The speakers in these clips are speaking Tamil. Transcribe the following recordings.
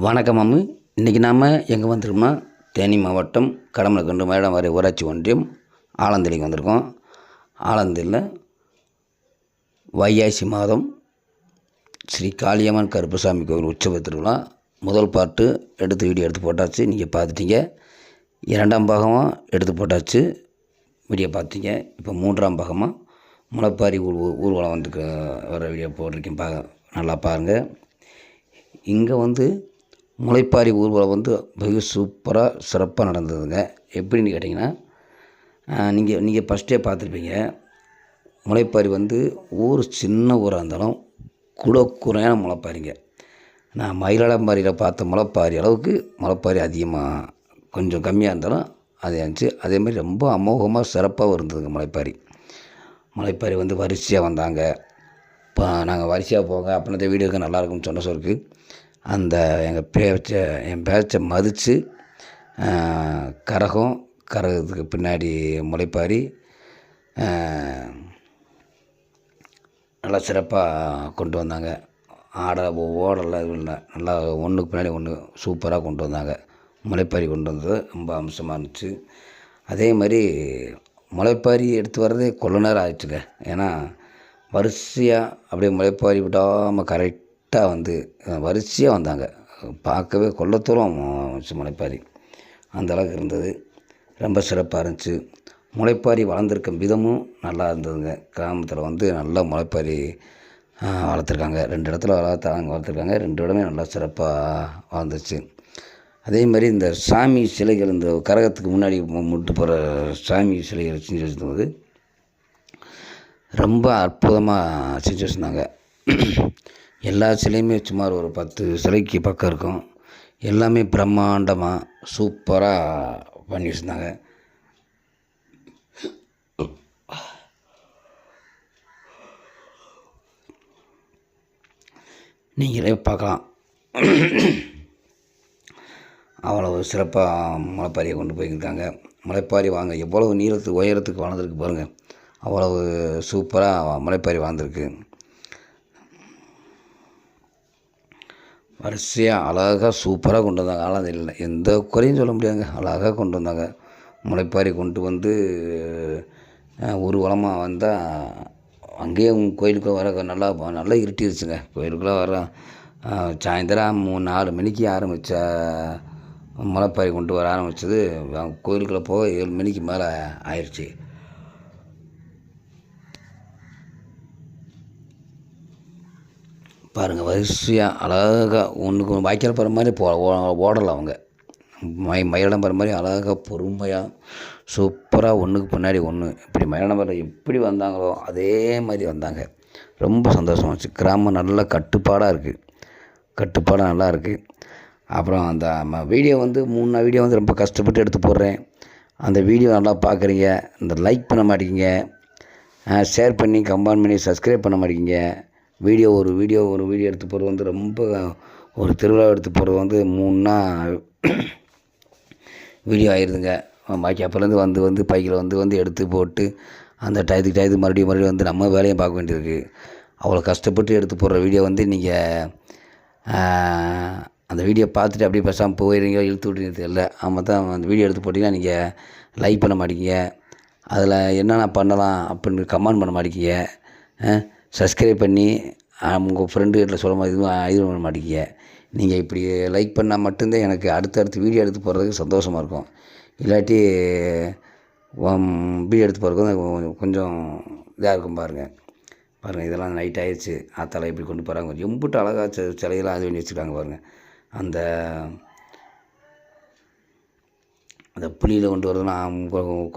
வணக்கம் அம்மு. இன்றைக்கி நாம் எங்கே வந்திருக்கோமா தேனி மாவட்டம் கடமலக்கண்டு வரை ஊராட்சி ஒன்றியம் ஆலந்தலிக்கு வந்திருக்கோம். ஆலந்தியில் வைகாசி மாதம் ஸ்ரீ காளியம்மன் கருப்பசாமி கோவில் உற்சவ திருவிழா முதல் பாட்டு எடுத்து வீடியோ எடுத்து போட்டாச்சு. நீங்கள் பார்த்துட்டீங்க. இரண்டாம் பாகமாக எடுத்து போட்டாச்சு. வீடியோ பார்த்தீங்க இப்போ மூன்றாம் பாகமாக முளைப்பாரி ஊர் ஊர்வலம் வந்து வர வீடியோ போட்டிருக்கேன். பா நல்லா பாருங்கள் இங்கே வந்து முளைப்பாரி ஊர்வலம் வந்து வெகு சூப்பராக சிறப்பாக நடந்ததுங்க. எப்படின்னு கேட்டிங்கன்னா நீங்கள் நீங்கள் ஃபஸ்ட்டே பார்த்துருப்பீங்க. முளைப்பாரி வந்து ஊர் சின்ன ஊராக இருந்தாலும் குடக்குறையான முளைப்பாரிங்க. நான் மயிலாளம்பாரியில் பார்த்த முளைப்பாரி அளவுக்கு முளைப்பாரி அதிகமாக கொஞ்சம் கம்மியாக இருந்தாலும் அது இருந்துச்சு. அதேமாதிரி ரொம்ப அமோகமாக சிறப்பாகவும் இருந்ததுங்க முளைப்பாரி. முளைப்பாரி வந்து வரிசையாக வந்தாங்க. இப்போ நாங்கள் வரிசையாக போங்க அப்படின்னா வீடியோக்கு நல்லாயிருக்கும்னு சொன்ன சொல்லுக்கு அந்த எங்கள் பேச்சை என் பேச்சை மதித்து கரகம் கரகத்துக்கு பின்னாடி முளைப்பாரி நல்லா சிறப்பாக கொண்டு வந்தாங்க. ஆடை ஓடலாம் இது இல்லை நல்லா ஒன்றுக்கு பின்னாடி ஒன்று சூப்பராக கொண்டு வந்தாங்க. முளைப்பாரி கொண்டு வந்தது ரொம்ப அம்சமாக இருந்துச்சு. அதே மாதிரி முளைப்பாரி எடுத்து வர்றதே கொள்ள நேரம் ஆயிடுச்சுங்க. ஏன்னா வரிசையாக அப்படியே முளைப்பாரி விடாமல் கரெக்ட் கரெக்டாக வந்து வரிசையாக வந்தாங்க. பார்க்கவே கொள்ளத்தூரம் முளைப்பாரி. அந்த அளவுக்கு இருந்தது. ரொம்ப சிறப்பாக இருந்துச்சு. முளைப்பாரி வளர்ந்துருக்கும் விதமும் நல்லா இருந்ததுங்க. கிராமத்தில் வந்து நல்லா முளைப்பாரி வளர்த்துருக்காங்க. ரெண்டு இடத்துல வளர்த்தாங்க வளர்த்துருக்காங்க. ரெண்டு இடமே நல்லா சிறப்பாக வளர்ந்துச்சு. அதே மாதிரி இந்த சாமி சிலைகள் இந்த கரகத்துக்கு முன்னாடி முட்டு போகிற சாமி சிலைகள் செஞ்சு வச்சிருந்தது ரொம்ப அற்புதமாக செஞ்சு வச்சுருந்தாங்க. எல்லா சிலையுமே சுமார் ஒரு பத்து சிலைக்கு பக்கம் இருக்கும். எல்லாமே பிரம்மாண்டமாக சூப்பராக பண்ணி வச்சுருந்தாங்க. நீங்களே பார்க்கலாம். அவ்வளவு சிறப்பாக முளைப்பாரியை கொண்டு போயிருக்காங்க முளைப்பாரி வாங்க எவ்வளவு நீளத்துக்கு உயரத்துக்கு வளர்ந்துருக்கு பாருங்கள் அவ்வளவு சூப்பராக முளைப்பாரி வாழ்ந்துருக்கு வரிசையாக அழகாக சூப்பராக கொண்டு வந்தாங்க. ஆனால் அது இல்லை எந்த குறையும் சொல்ல முடியாதுங்க. அழகாக கொண்டு வந்தாங்க. முளைப்பாரி கொண்டு வந்து ஊர்வலமாக வந்தால் அங்கேயே கோயிலுக்குள்ளே வர நல்லா நல்லா இருட்டிடுச்சுங்க கோயிலுக்குள்ளே வர சாயந்தரம் மூணு நாலு மணிக்கு ஆரம்பித்த முளைப்பாரி கொண்டு வர ஆரம்பித்தது கோயிலுக்குள்ளே போக ஏழு மணிக்கு மேலே ஆயிடுச்சு பாருங்கள் வரிசையாக அழகாக ஒன்றுக்கு ஒன்று வாய்க்கால் போகிற மாதிரி போ ஓடலை அவங்க. மய மயிலம் போகிற மாதிரி அழகாக பொறுமையாக சூப்பராக ஒன்றுக்கு பின்னாடி ஒன்று இப்படி மயிலம் போகிற எப்படி வந்தாங்களோ அதே மாதிரி வந்தாங்க. ரொம்ப சந்தோஷமாக இருந்துச்சு. கிராமம் நல்ல கட்டுப்பாடாக இருக்குது கட்டுப்பாடாக நல்லா இருக்குது அப்புறம் அந்த வீடியோ வந்து மூணு வீடியோ வந்து ரொம்ப கஷ்டப்பட்டு எடுத்து போடுறேன். அந்த வீடியோ நல்லா பார்க்குறீங்க இந்த லைக் பண்ண மாட்டேங்க. ஷேர் பண்ணி கமெண்ட் பண்ணி சப்ஸ்கிரைப் பண்ண மாட்டேங்க. வீடியோ ஒரு வீடியோ ஒரு வீடியோ எடுத்து போடுறது வந்து ரொம்ப ஒரு திருவிழா எடுத்து போடுறது வந்து மூணுனா வீடியோ ஆயிடுதுங்க பாக்கி அப்போலேருந்து வந்து வந்து பைக்கில் வந்து வந்து எடுத்து போட்டு அந்த டயத்துக்கு டயத்துக்கு மறுபடியும் மறுபடியும் வந்து நம்ம வேலையும் பார்க்க வேண்டியிருக்கு. அவ்வளோ கஷ்டப்பட்டு எடுத்து போடுற வீடியோ வந்து நீங்கள் அந்த வீடியோ பார்த்துட்டு அப்படியே பேசாமல் போயிடுறீங்க இழுத்து விட்றீங்க தெரியல. ஆமாம் தான் அந்த வீடியோ எடுத்து போட்டிங்கன்னா நீங்கள் லைக் பண்ண மாட்டேங்க. அதில் என்னென்ன பண்ணலாம் அப்படின்னு கமெண்ட் பண்ண மாட்டேங்க. சப்ஸ்கிரைப் பண்ணி உங்கள் ஃப்ரெண்டு சொல்ல மாதிரி இதுவும் இது பண்ண மாட்டேங்க. நீங்கள் இப்படி லைக் பண்ணால் மட்டும்தான் எனக்கு அடுத்தடுத்து வீடியோ எடுத்து போடுறதுக்கு சந்தோஷமாக இருக்கும். இல்லாட்டி வீடியோ எடுத்து போகிறதுக்கு கொஞ்சம் இதாக இருக்கும் பாருங்கள் பாருங்கள் இதெல்லாம் நைட் ஆயிடுச்சு. ஆத்தால எப்படி கொண்டு போகிறாங்க எம்பிட்டு அழகாக ச சிலையெல்லாம் அது பண்ணி வச்சுருக்காங்க பாருங்கள் அந்த அந்த புளியில் கொண்டு வரதுலாம்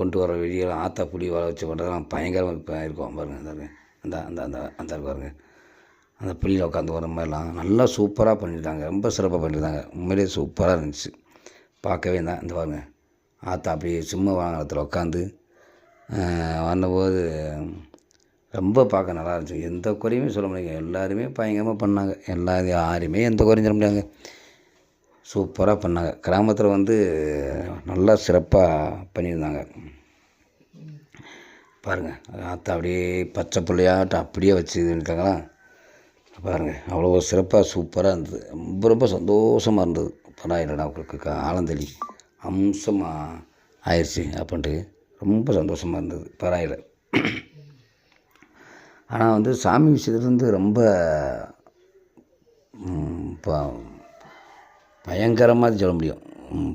கொண்டு வர வெளியெல்லாம் ஆத்தா புளி வர வச்சு பண்ணுறதுலாம் பயங்கரமாக இப்போ இருக்கும் பாருங்கள் அந்த அந்த அந்த அந்த பாருங்க. அந்த புள்ளியில் உட்காந்து வர மாதிரிலாம் நல்லா சூப்பராக பண்ணியிருந்தாங்க. ரொம்ப சிறப்பாக பண்ணியிருந்தாங்க. உண்மையிலே சூப்பராக இருந்துச்சு. பார்க்கவே தான் இந்த பாருங்க. ஆத்தா அப்படியே சும்மா வாகனத்தில் உட்காந்து வந்தபோது ரொம்ப பார்க்க நல்லா இருந்துச்சு. எந்த குறையுமே சொல்ல முடியாது எல்லாருமே பயங்கரமாக பண்ணாங்க. எல்லா யாருமே எந்த குறையும் சொல்ல முடியாங்க சூப்பராக பண்ணாங்க. கிராமத்தில் வந்து நல்லா சிறப்பாக பண்ணியிருந்தாங்க. பாருங்கள் ஆத்தா அப்படியே பச்சை பிள்ளையாட்டம் அப்படியே வச்சு பாருங்கள் அவ்வளோ சிறப்பாக சூப்பராக இருந்தது. ரொம்ப ரொம்ப சந்தோஷமாக இருந்தது. பரவாயில்லடா உங்களுக்கு ஆலந்தளி அம்சமாக ஆயிடுச்சு அப்படின்ட்டு ரொம்ப சந்தோஷமாக இருந்தது பரவாயில்ல. ஆனால் வந்து சாமி விஷயத்துலேருந்து வந்து ரொம்ப ப- பயங்கரமாக சொல்ல முடியும்.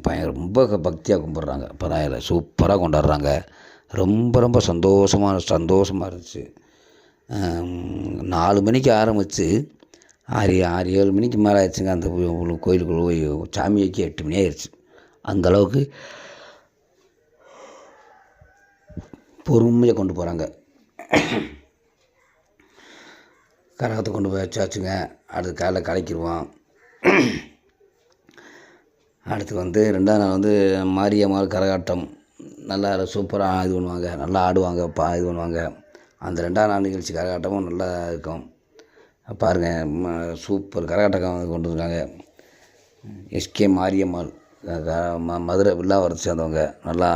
பய ரொம்ப பக்தியாக கும்பிட்றாங்க பரவாயில்ல சூப்பராக கொண்டாடுறாங்க. ரொம்ப ரொம்ப சந்தோஷமாக சந்தோஷமாக இருந்துச்சு. நாலு மணிக்கு ஆரம்பித்து ஆறு ஆறு ஏழு மணிக்கு மேலே ஆயிடுச்சுங்க. அந்த கோயிலுக்குள்ளே போய் சாமி வைக்க எட்டு மணி ஆயிடுச்சு அந்தளவுக்கு பொறுமையாக கொண்டு போகிறாங்க கரகத்தை கொண்டு போய் வச்சாச்சுங்க. அடுத்து காலைல கலைக்கிடுவோம். அடுத்து வந்து ரெண்டாம் நாள் வந்து மாரியம்மாள் கரகாட்டம். நல்லா சூப்பராக இது பண்ணுவாங்க நல்லா ஆடுவாங்க பா இது பண்ணுவாங்க. அந்த ரெண்டாவது நாள் நிகழ்ச்சி கரகாட்டமும் நல்லா இருக்கும். பாருங்கள் சூப்பர் கரகாட்டம் வந்து கொண்டு வந்திருக்காங்க. எஸ்கே மாரியம்மாள் ம- மதுரை வில்லாவரத்தை சேர்ந்தவங்க. நல்லா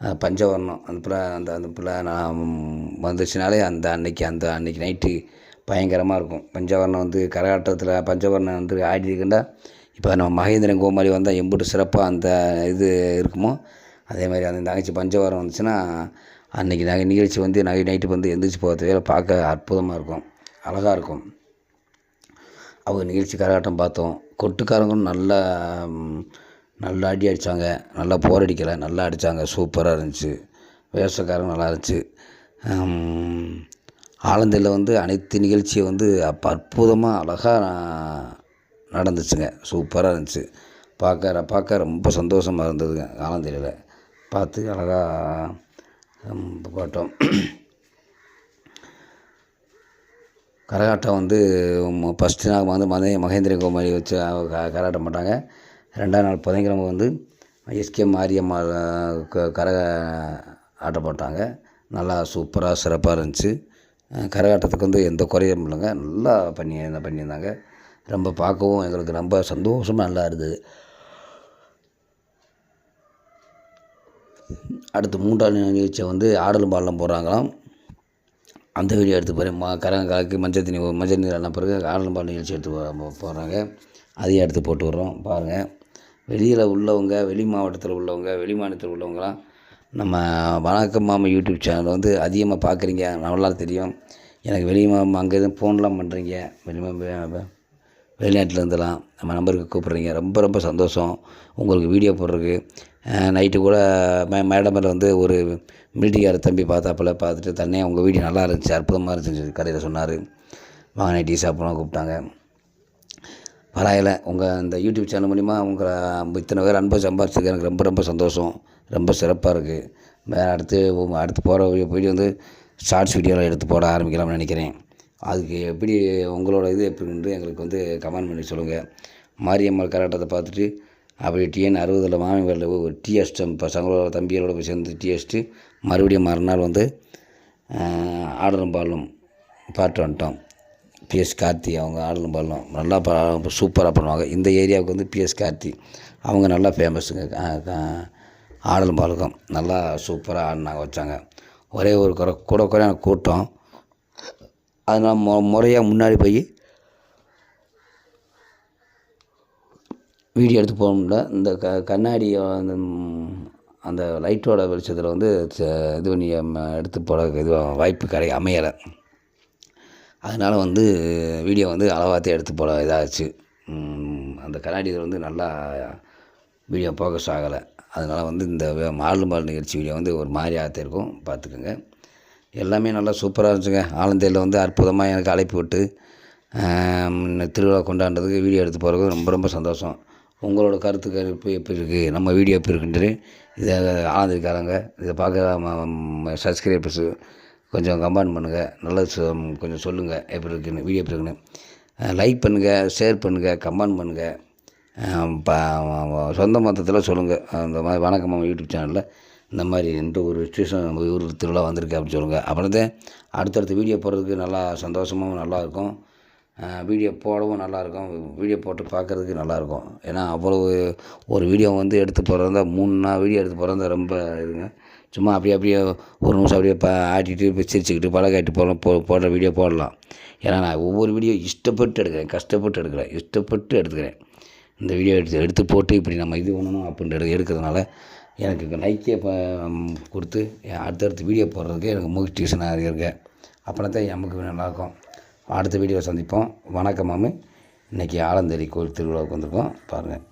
பஞ்சவர்ணம். அந்த பிள்ளை அந்த அந்த பிள்ளை நான் வந்துச்சுனாலே அந்த அன்னைக்கு அந்த அன்னைக்கு நைட்டு பயங்கரமாக இருக்கும். பஞ்சவர்ணம் வந்து கரகாட்டத்தில் பஞ்சவர்ணம் வந்து ஆடிருக்குண்டா இப்போ நம்ம மகேந்திரன் கோமாளி வந்தால் எம்புட்டு சிறப்பாக அந்த இது இருக்குமோ அதே மாதிரி அந்த தங்கச்சி பஞ்சவரம் வந்துச்சுன்னா அன்றைக்கி நகை நிகழ்ச்சி வந்து நகை நைட்டு வந்து எந்திரிச்சு போகிறது வேலை பார்க்க அற்புதமாக இருக்கும். அழகாக இருக்கும். அவங்க நிகழ்ச்சி கரகாட்டம் பார்த்தோம். கொட்டுக்காரங்களும் நல்லா நல்லா அடி அடித்தாங்க நல்லா போர் அடிக்கலை. நல்லா அடித்தாங்க சூப்பராக இருந்துச்சு. வேஷக்காரங்க நல்லா இருந்துச்சு. ஆலந்தையில் வந்து அனைத்து நிகழ்ச்சியும் வந்து அப்போ அற்புதமாக அழகாக நடந்துச்சுங்க. சூப்பராக இருந்துச்சு. பார்க்க பார்க்க ரொம்ப சந்தோஷமாக இருந்ததுங்க ஆலந்தையில் பார்த்து அழகாக போட்டோம். கரகாட்டம் வந்து ஃபஸ்ட்டு நாள் வந்து மதே மகேந்திர கோமாளி வச்சு க- கரகாட்டம் போட்டாங்க. ரெண்டாவது நாள் புதன்கிழமை வந்து எஸ்கே மாரியம்மா க- கரக ஆட்டம் போட்டாங்க. நல்லா சூப்பராக சிறப்பாக இருந்துச்சு. கரகாட்டத்துக்கு வந்து எந்த குறையும் இல்லைங்க. நல்லா பண்ணி பண்ணியிருந்தாங்க. ரொம்ப பார்க்கவும் எங்களுக்கு ரொம்ப சந்தோஷமாக நல்லா இருந்தது. அடுத்து மூன்றாவது நிகழ்ச்சியை வந்து ஆடலும் பாடலும் போடுறாங்களாம். அந்த வீடியோ எடுத்து போகிறேன் மா கரங்க கலக்கி மஞ்சள் தண்ணி மஞ்சள் நீர் அண்ணா பிறகு ஆடலும் பாடலும் நிகழ்ச்சி எடுத்து போடுறாங்க. அதையும் எடுத்து போட்டு விட்றோம். பாருங்கள் வெளியில் உள்ளவங்க வெளி மாவட்டத்தில் உள்ளவங்க வெளி மாநிலத்தில் உள்ளவங்களாம் நம்ம வணக்கம் மாமா யூடியூப் சேனல் வந்து அதிகமாக பார்க்குறீங்க நல்லா தெரியும். எனக்கு வெளி மாமா அங்கே எதுவும் ஃபோன்லாம் பண்ணுறீங்க வெளி வெளிநாட்டிலேருந்துலாம் நம்ம நம்பருக்கு கூப்பிட்றீங்க. ரொம்ப ரொம்ப சந்தோஷம். உங்களுக்கு வீடியோ போடுறதுக்கு. நைட்டு கூட மே மேடமில் வந்து ஒரு மிலிட்டரிக்கார தம்பி பார்த்தாப்புல பார்த்துட்டு தன்னே உங்கள் வீடியோ நல்லா இருந்துச்சு அற்புதமாக இருந்துச்சு கடையில் சொன்னார். வாங்க நைட் டீ சாப்பிடலாம் கூப்பிட்டாங்க. பரவாயில்ல. உங்கள் இந்த யூடியூப் சேனல் மூலிமா உங்களை இத்தனை பேர் அன்பை சம்பாதிச்சிருக்கு எனக்கு ரொம்ப ரொம்ப சந்தோஷம். ரொம்ப சிறப்பாக இருக்குது வேறு அடுத்து அடுத்து போகிற வீடியோ வந்து ஷார்ட்ஸ் வீடியோலாம் எடுத்து போட ஆரம்பிக்கலாம்னு நினைக்கிறேன். அதுக்கு எப்படி உங்களோட இது எப்படின்னு எங்களுக்கு வந்து கமெண்ட் பண்ணி சொல்லுங்கள் மாரியம்மாள் கராட்டத்தை பார்த்துட்டு அப்படி டிஎன் அறுபதில் மாமி டீ ஒரு டீ அடிச்சிட்டு பசங்களோட தம்பிகளோட போய் சேர்ந்து டீ அடிச்சிட்டு மறுபடியும் மறுநாள் வந்து ஆடலும் பாடலும் பாட்டு வந்துட்டோம். பிஎஸ் கார்த்தி அவங்க ஆடலும் பாடலும் நல்லா பா சூப்பராக பண்ணுவாங்க இந்த ஏரியாவுக்கு வந்து பிஎஸ் கார்த்தி. அவங்க நல்லா ஃபேமஸுங்க ஆடலும் பாடலும் நல்லா சூப்பராக ஆடினாங்க வச்சாங்க. ஒரே ஒரு குறை கூட குறையான கூட்டம். அதனால் மொ முறையாக முன்னாடி போய் வீடியோ எடுத்து போக முடியல. இந்த க கண்ணாடி அந்த அந்த லைட்டோட வெளிச்சத்தில் வந்து ச- இது பண்ணி எடுத்து போட இது வாய்ப்பு கிடை அமையலை. அதனால் வந்து வீடியோ வந்து அளவாத்தே எடுத்து போட இதாகிடுச்சு அந்த கண்ணாடி இதில் வந்து நல்லா வீடியோ ஃபோக்கஸ் ஆகலை. அதனால் வந்து இந்த மாடல் மாடல் நிகழ்ச்சி வீடியோ வந்து ஒரு மாதிரி ஆகத்தே இருக்கும். பார்த்துக்குங்க எல்லாமே நல்லா சூப்பராக இருந்துச்சுங்க. ஆலந்தையில் வந்து அற்புதமாக எனக்கு அழைப்பு விட்டு திருவிழா கொண்டாடுறதுக்கு வீடியோ எடுத்து போகிறது ரொம்ப ரொம்ப சந்தோஷம். உங்களோட கருத்து கருப்பு எப்படி இருக்குது நம்ம வீடியோ எப்படி இருக்குன்ட்டு இதை ஆலந்திரிக்காரங்க இதை பார்க்குற சப்ஸ்கிரைபர்ஸு கொஞ்சம் கமெண்ட் பண்ணுங்கள் நல்லா சொ- கொஞ்சம் சொல்லுங்கள் எப்படி இருக்குன்னு வீடியோ எப்படி இருக்குன்னு. லைக் பண்ணுங்கள் ஷேர் பண்ணுங்கள் கமெண்ட் பண்ணுங்கள் சொந்த மொத்தத்தில் சொல்லுங்கள் அந்த மாதிரி வணக்கம் யூடியூப் சேனலில். இந்த மாதிரி எந்த ஒரு சுச்சுவேஷன் நம்ம ஊர் திருவிழா வந்திருக்கு அப்படின்னு சொல்லுங்கள் அப்புறம் தான் அடுத்தடுத்த வீடியோ போடுறதுக்கு நல்லா சந்தோஷமாகவும் நல்லாயிருக்கும் வீடியோ போடவும் நல்லாயிருக்கும் வீடியோ போட்டு பார்க்குறதுக்கு நல்லாயிருக்கும் ஏன்னா அவ்வளவு ஒரு வீடியோ வந்து எடுத்து போகிறதா மூணு நாள் வீடியோ எடுத்து போகிறதா ரொம்ப இதுங்க. சும்மா அப்படியே அப்படியே ஒரு நிமிஷம் அப்படியே ப ஆட்டிட்டு இப்போ சிரிச்சுக்கிட்டு பழகாட்டி போடலாம் போ போடுற வீடியோ போடலாம். ஏன்னா நான் ஒவ்வொரு வீடியோ இஷ்டப்பட்டு எடுக்கிறேன் கஷ்டப்பட்டு எடுக்கிறேன் இஷ்டப்பட்டு எடுத்துக்கிறேன் இந்த வீடியோ எடுத்து எடுத்து போட்டு இப்படி நம்ம இது பண்ணணும் அப்படின்ட்டு எடுக்கிறதுனால எனக்கு நைக்கே இப்போ கொடுத்து அடுத்தடுத்து வீடியோ போடுறதுக்கு எனக்கு மோட்டிவேஷனாக இருக்கேன் அப்புறம் தான் நமக்கு நல்லாயிருக்கும் அடுத்த வீடியோ சந்திப்போம். வணக்கம் மாமு. இன்றைக்கி ஆலந்தேரி கோயில் திருவிழாவுக்கு வந்திருக்கோம். பாருங்கள்